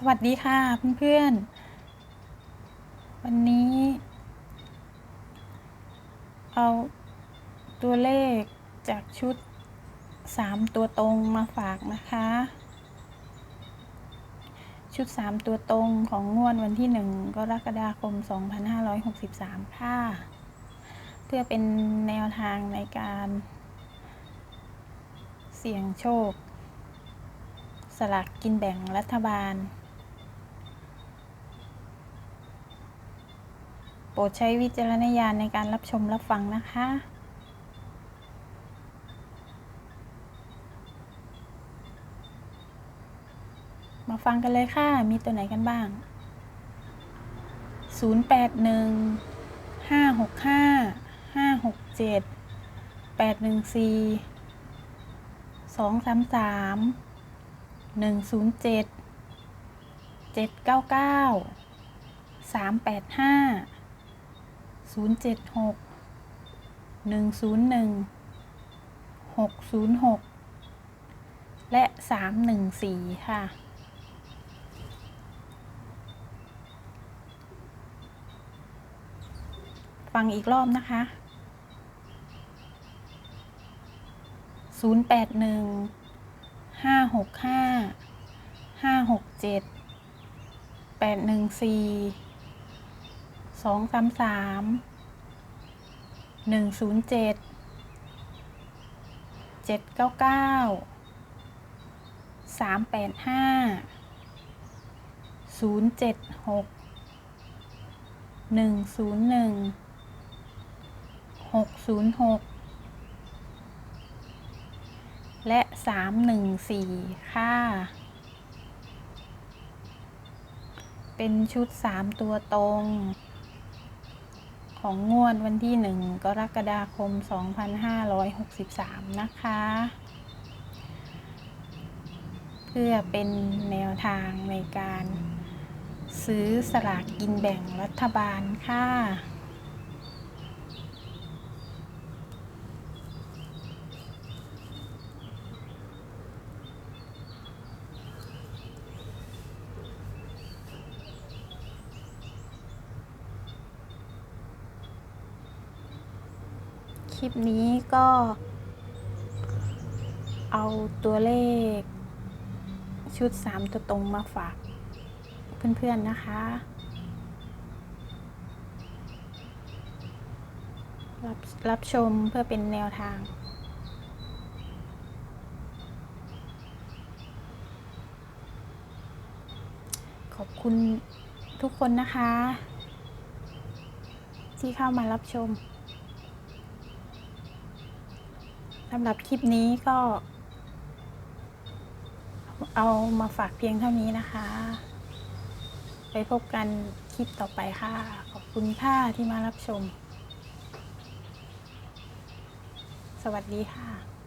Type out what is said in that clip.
สวัสดีค่ะเพื่อนๆ วันนี้ เอาตัวเลขจากชุด 3 ตัวตรงมาฝากนะคะ ชุด 3 ตัวตรงของงวดวันที่ 1 กรกฎาคม 2563 ค่ะ เพื่อเป็นแนวทางในการเสี่ยงโชค สลากกินแบ่งรัฐบาล ปรดใช้วิจารณญาณในการรับชมรับฟังนะคะ มาฟังกันเลยค่ะ มีตัวไหนกันบ้าง 081 565 567 814 233 107 799 385 076 101 606และ314ค่ะ ฟังอีกรอบนะคะ081 565 567 814 233 107 799 385 076 101 606แสองสามสามหนึ่งศูนย์เจ็ดเจ็ดเก้าเก้าสามแปดห้าศูนย์เจ็ดหกหนึ่งศูนย์หนึ่งหกศูนย์หกและสามหนึ่งสี่ค่าเป็นชุดสามตัวตรง ของงวดวันที่ 1 กรกฎาคม 2563 นะคะ เพื่อเป็นแนวทางในการซื้อสลากกินแบ่งรัฐบาลค่ะ คลิปนี้ก็ เอาตัวเลข ชุด 3 ตัวตรงมาฝาก เพื่อน ๆ นะคะ รับรับชมเพื่อเป็นแนวทางขอบคุณทุกคนนะคะ ที่เข้ามารับชม สำหรับคลิปนี้ก็ เอามาฝากเพียงเท่านี้นะคะ ไปพบกันคลิปต่อไปค่ะ ขอบคุณค่ะที่มารับชม สวัสดีค่ะ